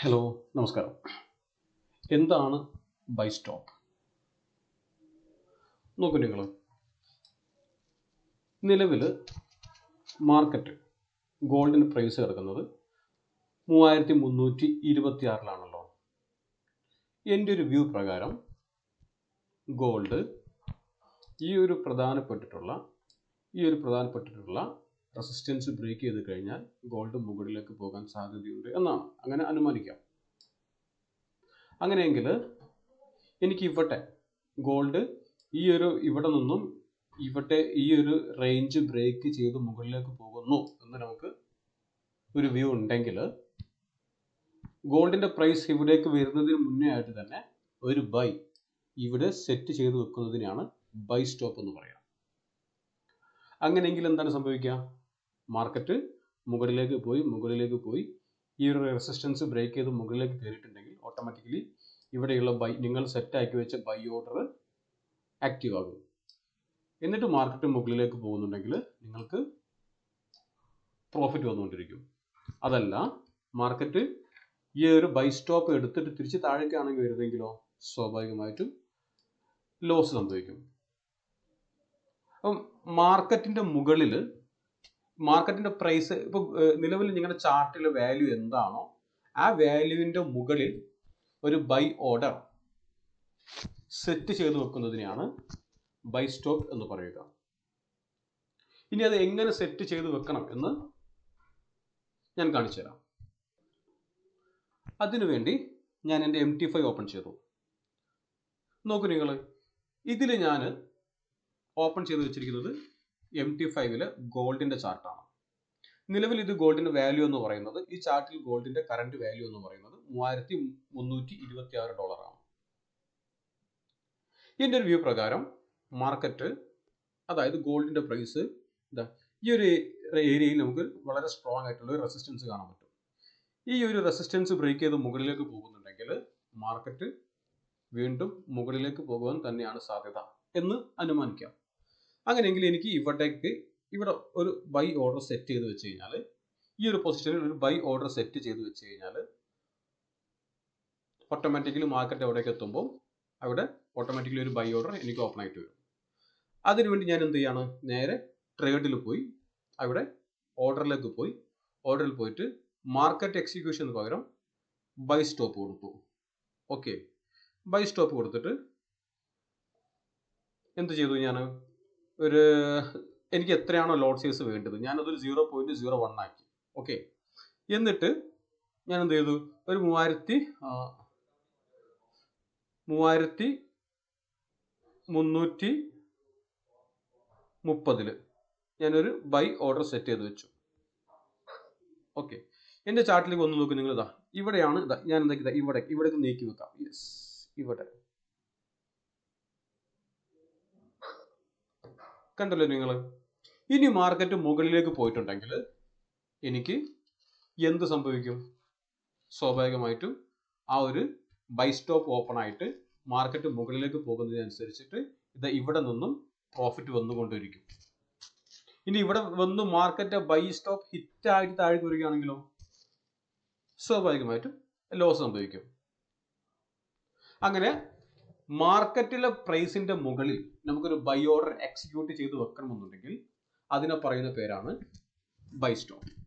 Hello നമസ്കാരം. എന്താണ് by stop നോക്കൂ നിങ്ങൾ നിലവിൽ മാർക്കറ്റ് ഗോൾഡിന് പ്രൈസ് കിടക്കുന്നത് മൂവായിരത്തി മുന്നൂറ്റി ഇരുപത്തി ആറിലാണല്ലോ എന്റെ ഒരു വ്യൂ പ്രകാരം ഗോൾഡ് ഈ ഒരു പ്രധാനപ്പെട്ടിട്ടുള്ള ഈ ഒരു പ്രധാനപ്പെട്ടിട്ടുള്ള റെസിസ്റ്റൻസ് ബ്രേക്ക് ചെയ്ത് കഴിഞ്ഞാൽ ഗോൾഡ് മുകളിലേക്ക് പോകാൻ സാധ്യതയുണ്ട് എന്നാണ്. അങ്ങനെ അനുമാനിക്കാം. അങ്ങനെയെങ്കിൽ എനിക്ക് ഇവിടെ ഗോൾഡ് ഈ ഒരു ഇവിടെ നിന്നും ഇവിടെ ഈ ഒരു റേഞ്ച് ബ്രേക്ക് ചെയ്ത് മുകളിലേക്ക് പോകുന്നു എന്ന് നമുക്ക് ഒരു വ്യൂ ഉണ്ടെങ്കിൽ ഗോൾഡിന്റെ പ്രൈസ് ഇവിടേക്ക് വരുന്നതിന് മുന്നേ ആയിട്ട് തന്നെ ഒരു ബൈ ഇവിടെ സെറ്റ് ചെയ്ത് വെക്കുന്നതിനാണ് ബൈ സ്റ്റോപ്പ് എന്ന് പറയാം. അങ്ങനെയെങ്കിൽ എന്താണ് സംഭവിക്കുക? മാർക്കറ്റ് മുകളിലേക്ക് പോയി മുകളിലേക്ക് പോയി. ഈ ഒരു റെസിസ്റ്റൻസ് ബ്രേക്ക് ചെയ്ത് മുകളിലേക്ക് കയറിയിട്ടുണ്ടെങ്കിൽ ഓട്ടോമാറ്റിക്കലി ഇവിടെയുള്ള ബൈ നിങ്ങൾ സെറ്റാക്കി വെച്ച ബൈ ഓർഡർ ആക്റ്റീവ് ആകും. എന്നിട്ട് മാർക്കറ്റ് മുകളിലേക്ക് പോകുന്നുണ്ടെങ്കിൽ നിങ്ങൾക്ക് പ്രോഫിറ്റ് വന്നുകൊണ്ടിരിക്കും. അതല്ല മാർക്കറ്റ് ഈ ഒരു ബൈ സ്റ്റോപ്പ് എടുത്തിട്ട് തിരിച്ച് താഴേക്കാണെങ്കിൽ വരുന്നെങ്കിലോ സ്വാഭാവികമായിട്ടും ലോസ് സംഭവിക്കും. അപ്പം മാർക്കറ്റിന്റെ മുകളിൽ മാർക്കറ്റിന്റെ പ്രൈസ് ഇപ്പോൾ നിലവിൽ നിങ്ങളുടെ ചാർട്ടിലെ വാല്യൂ എന്താണോ ആ വാല്യൂവിന്റെ മുകളിൽ ഒരു ബൈ ഓർഡർ സെറ്റ് ചെയ്ത് വെക്കുന്നതിനെയാണ് ബൈ സ്റ്റോപ്പ് എന്ന് പറയുക. ഇനി അത് എങ്ങനെ സെറ്റ് ചെയ്ത് വെക്കണം എന്ന് ഞാൻ കാണിച്ചു തരാം. അതിനുവേണ്ടി ഞാൻ എന്റെ എം ടി ഫൈവ് ഓപ്പൺ ചെയ്തു. നോക്കൂ നിങ്ങൾ ഇതിൽ ഞാൻ ഓപ്പൺ ചെയ്ത് വെച്ചിരിക്കുന്നത് എം ടി ഫൈവിൽ ഗോൾഡിന്റെ ചാർട്ടാണ്. നിലവിൽ ഇത് ഗോൾഡിന്റെ വാല്യൂ എന്ന് പറയുന്നത് ഈ ചാർട്ടിൽ ഗോൾഡിന്റെ കറന്റ് വാല്യൂ എന്ന് പറയുന്നത് മൂവായിരത്തി മുന്നൂറ്റി ഇരുപത്തി ആറ് ഡോളറാണ്. ഇതിന്റെ ഒരു വ്യൂ പ്രകാരം മാർക്കറ്റ് അതായത് ഗോൾഡിന്റെ പ്രൈസ് ഈ ഒരു ഏരിയയിൽ നമുക്ക് വളരെ സ്ട്രോങ് ആയിട്ടുള്ള ഒരു റെസിസ്റ്റൻസ് കാണാൻ പറ്റും. ഈ ഒരു റെസിസ്റ്റൻസ് ബ്രേക്ക് ചെയ്ത് മുകളിലേക്ക് പോകുന്നുണ്ടെങ്കിൽ മാർക്കറ്റ് വീണ്ടും മുകളിലേക്ക് പോകുവാൻ തന്നെയാണ് സാധ്യത എന്ന് അനുമാനിക്കാം. അങ്ങനെയെങ്കിൽ എനിക്ക് ഇവിടേക്ക് ഇവിടെ ഒരു ബൈ ഓർഡർ സെറ്റ് ചെയ്ത് വെച്ച് കഴിഞ്ഞാൽ ഈ ഒരു പൊസിഷനിൽ ഒരു ബൈ ഓർഡർ സെറ്റ് ചെയ്ത് വെച്ച് കഴിഞ്ഞാൽ ഓട്ടോമാറ്റിക്കലി മാർക്കറ്റ് എവിടേക്ക് എത്തുമ്പോൾ അവിടെ ഓട്ടോമാറ്റിക്കലി ഒരു ബൈ ഓർഡർ എനിക്ക് ഓപ്പൺ ആയിട്ട് വരും. അതിനുവേണ്ടി ഞാൻ എന്ത് ചെയ്യാണ്? നേരെ ട്രേഡിൽ പോയി അവിടെ ഓർഡറിലേക്ക് പോയി ഓർഡറിൽ പോയിട്ട് മാർക്കറ്റ് എക്സിക്യൂഷന് പകരം ബൈ സ്റ്റോപ്പ് കൊടുത്തു. ഓക്കെ ബൈ സ്റ്റോപ്പ് കൊടുത്തിട്ട് എന്ത് ചെയ്തു ഞാൻ ഒരു എനിക്ക് എത്രയാണോ ലോഡ് സൈസ് വേണ്ടത്? ഞാനതൊരു സീറോ പോയിന്റ് സീറോ വൺ ആക്കി. ഓക്കെ എന്നിട്ട് ഞാൻ എന്ത് ചെയ്തു? ഒരു മൂവായിരത്തി മൂവായിരത്തി മുന്നൂറ്റി മുപ്പതിൽ ഞാനൊരു ബൈ ഓർഡർ സെറ്റ് ചെയ്ത് വെച്ചു. ഓക്കെ എന്റെ ചാർട്ടിലേക്ക് ഒന്ന് നോക്കി നിങ്ങൾ ഇതാ ഇവിടെയാണ് ഇതാ ഞാൻ എന്താ ഇവിടെ ഇവിടേക്ക് നീക്കി വെക്കാം. യെസ് ഇവിടെ. കണ്ടല്ലോ നിങ്ങൾ ഇനി മാർക്കറ്റ് മുകളിലേക്ക് പോയിട്ടുണ്ടെങ്കിൽ എനിക്ക് എന്ത് സംഭവിക്കും? സ്വാഭാവികമായിട്ടും ആ ഒരു ബൈ സ്റ്റോപ്പ് ഓപ്പൺ ആയിട്ട് മാർക്കറ്റ് മുകളിലേക്ക് പോകുന്നതിനനുസരിച്ചിട്ട് ഇത് ഇവിടെ നിന്നും പ്രോഫിറ്റ് വന്നുകൊണ്ടിരിക്കും. ഇനി ഇവിടെ വന്ന് മാർക്കറ്റ് ബൈ സ്റ്റോപ്പ് ഹിറ്റ് ആയിട്ട് താഴേക്ക് വരികയാണെങ്കിലോ? സ്വാഭാവികമായിട്ടും ലോസ് സംഭവിക്കും. അങ്ങനെ മാർക്കറ്റിലെ പ്രൈസിന്റെ മുകളിൽ നമുക്കൊരു ബൈ ഓർഡർ എക്സിക്യൂട്ട് ചെയ്ത് വെക്കണമെന്നുണ്ടെങ്കിൽ അതിനെ പറയുന്ന പേരാണ് ബൈ സ്റ്റോപ്പ്